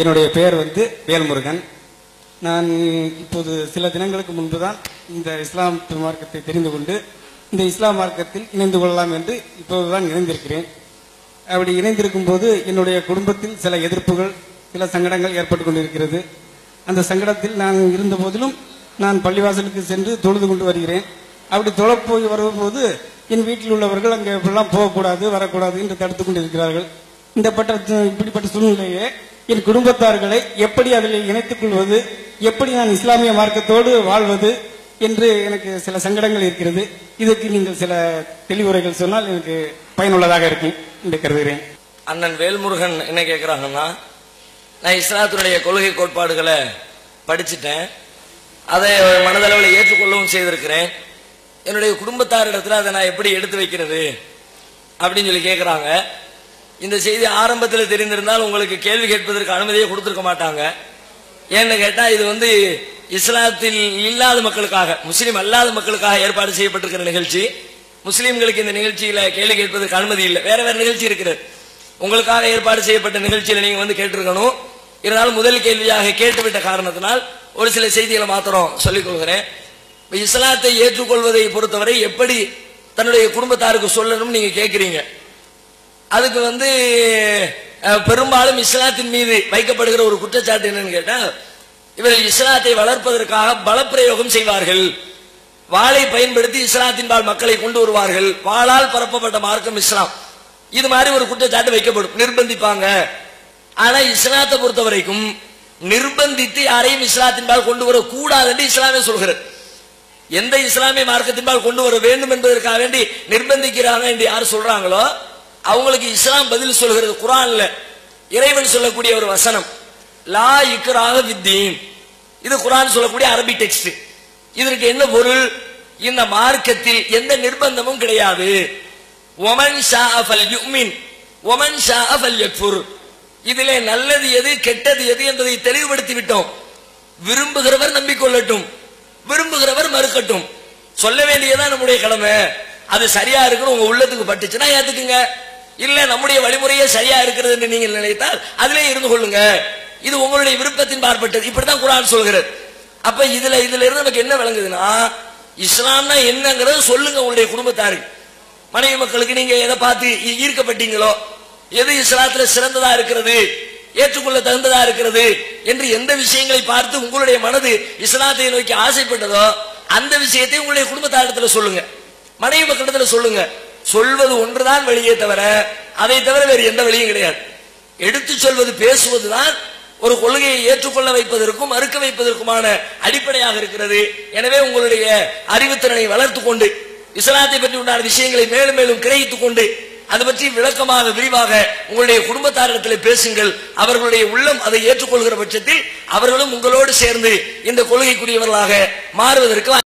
என்னுடைய பெயர் வந்து வேல்முருகன். நான் இப்போது சில தினங்களுக்கு முன்பு தான் இந்த இஸ்லாம் மார்க்கத்தை தெரிந்து கொண்டு இந்த இஸ்லாம் மார்க்கத்தில் இணைந்து கொள்ளலாம் என்று இப்போதுதான் இணைந்திருக்கிறேன். அப்படி இணைந்திருக்கும் போது என்னுடைய குடும்பத்தில் சில எதிர்ப்புகள் சில சங்கடங்கள் ஏற்பட்டு கொண்டிருக்கிறது. அந்த சங்கடத்தில் நான் இருந்த போதிலும் நான் பள்ளிவாசலுக்கு சென்று தொழுது கொண்டு வருகிறேன். அப்படி தொழப்போய் வரும்போது என் வீட்டில் உள்ளவர்கள் அங்கே இப்படிலாம் போகக்கூடாது வரக்கூடாது என்று தடுத்து கொண்டிருக்கிறார்கள். இந்த பட்ட இப்படிப்பட்ட சூழ்நிலையே என் குடும்பத்தார்களை எப்படி அதில் இணைத்துக் கொள்வது எப்படி நான் இஸ்லாமிய மார்க்கத்தோடு வாழ்வது என்று எனக்கு சில சங்கடங்கள் இருக்கிறது. இதற்கு நீங்கள் சில தெளிவுரைகள் சொன்னால் எனக்கு பயனுள்ளதாக இருக்கும் என்று கருதுகிறேன். அண்ணன் வேல்முருகன் என்ன கேட்குறாங்கன்னா நான் இஸ்லாத்தினுடைய கொள்கை கோட்பாடுகளை படிச்சுட்டேன். அதை மனதளவில் ஏற்றுக்கொள்ளவும் செய்திருக்கிறேன். என்னுடைய குடும்பத்தாரிடத்தில் அதை நான் எப்படி எடுத்து வைக்கிறது அப்படின்னு சொல்லி கேட்குறாங்க இந்த செய்தி ஆரம்பத்தில் தெரிந்திருந்தால் உங்களுக்கு கேள்வி கேட்பதற்கு அனுமதியை கொடுத்துருக்க மாட்டாங்க. ஏன்னு கேட்டால் இது வந்து இஸ்லாத்தில் இல்லாத மக்களுக்காக முஸ்லீம் அல்லாத மக்களுக்காக ஏற்பாடு செய்யப்பட்டிருக்கிற நிகழ்ச்சி. முஸ்லீம்களுக்கு இந்த நிகழ்ச்சியில கேள்வி கேட்பதற்கு அனுமதி இல்லை. வேற வேற நிகழ்ச்சி இருக்கிறது உங்களுக்காக ஏற்பாடு செய்யப்பட்ட நிகழ்ச்சியில நீங்க வந்து கேட்டிருக்கணும். இருந்தாலும் முதல் கேள்வியாக கேட்டுவிட்ட காரணத்தினால் ஒரு சில செய்திகளை மாத்திரம் சொல்லிக் கொள்கிறேன். இஸ்லாத்தை ஏற்றுக்கொள்வதை பொறுத்தவரை எப்படி தன்னுடைய குடும்பத்தாருக்கு சொல்லணும்னு நீங்க கேட்கிறீங்க. அதுக்கு வந்து பெரும்பாலும் இஸ்லாத்தின் மீது வைக்கப்படுகிற ஒரு குற்றச்சாட்டு என்னன்னு கேட்டா இவர்கள் இஸ்லாத்தை வளர்ப்பதற்காக பலப்பிரயோகம் செய்வார்கள். வாளை பயன்படுத்தி இஸ்லாத்தின் பால் மக்களை கொண்டு வருவார்கள். வாளால் பரப்பப்பட்ட மார்க்கம் இஸ்லாம். இது மாதிரி ஒரு குற்றச்சாட்டு வைக்கப்படும். நிர்பந்திப்பாங்க. ஆனா இஸ்லாத்தை பொறுத்த வரைக்கும் நிர்பந்தித்து யாரையும் இஸ்லாத்தின் பால் கொண்டு வர கூடாது என்று இஸ்லாமே சொல்கிறது. எந்த இஸ்லாமிய மார்க்கத்தின்பால் கொண்டு வர வேண்டும் என்பதற்காக வேண்டி நிர்பந்திக்கிறாங்க என்று யார் சொல்றாங்களோ அவங்களுக்கு இஸ்லாம் பதில் சொல்கிறது குரான்ல. இறைவன் சொல்லக்கூடிய ஒரு வசனம். லா இக்ராக வித்தீன் இது குரான் சொல்லக்கூடிய அரபி டெக்ஸ்ட். இதற்கு என்ன பொருள்? இந்த மார்க்கத்தில் எந்த நிர்பந்தமும் கிடையாது. ஒமன் ஷா அஃபல் யுமின் ஒமன் ஷா அஃபல் யக்ஃபுர் இதிலே நல்லது எது கெட்டது எது என்பதை தெளிவுபடுத்தி விட்டோம் விரும்புகிறவர் நம்பிக்கொள்ளட்டும். விரும்புகிறவர் மறுக்கட்டும். சொல்ல வேண்டியதான் நம்முடைய கடமை. அது சரியா இருக்குன்னு உங்க உள்ளத்துக்கு பட்டுச்சுன்னா ஏத்துக்குங்க. இல்ல நம்முடைய வழிமுறையே சரியா இருக்கிறது என்று நீங்கள் நினைத்தால் அதிலே இருந்து கொள்ளுங்க. இது உங்களுடைய விருப்பத்தின் பார்ப்பட்டது இப்படித்தான் குரான் சொல்கிறது. அப்ப இதுல இதுல இருந்து நமக்கு என்ன விளங்குதுன்னா இஸ்லாம்னா என்னங்கிறத சொல்லுங்க உங்களுடைய குடும்பத்தாருக்கு மனைவி மக்களுக்கு நீங்க எதை பார்த்து ஈர்க்கப்பட்டீங்களோ எது இஸ்லாத்துல சிறந்ததா இருக்கிறது ஏற்றுக்கொள்ள தகுந்ததா இருக்கிறது என்று எந்த விஷயங்களை பார்த்து உங்களுடைய மனது இஸ்லாத்தை நோக்கி ஆசைப்பட்டதோ அந்த விஷயத்தை உங்களுடைய குடும்பத்தாரிடத்துல சொல்லுங்க. மனைவி மக்களிடத்துல சொல்லுங்க. சொல்வது ஒன்றுதான் வெளியே தவிர அதை தவிர வேறு எந்த வழியும் கிடையாது. எடுத்து சொல்வது பேசுவதுதான் ஒரு கொள்கையை ஏற்றுக்கொள்ள வைப்பதற்கும் மறுக்க வைப்பதற்குமான அடிப்படையாக இருக்கிறது. எனவே உங்களுடைய அறிவுத்திறனை வளர்த்துக் கொண்டு இஸ்லாத்தை பற்றி உண்டான விஷயங்களை மேலும் மேலும் கிரகித்துக் கொண்டு அது பற்றி விளக்கமாக விரிவாக உங்களுடைய குடும்பத்தாரிடத்தில் பேசுங்கள். அவர்களுடைய உள்ளம் அதை ஏற்றுக்கொள்கிற பட்சத்தில் அவர்களும் உங்களோடு சேர்ந்து இந்த கொள்கைக்குரியவர்களாக மாறுவதற்கு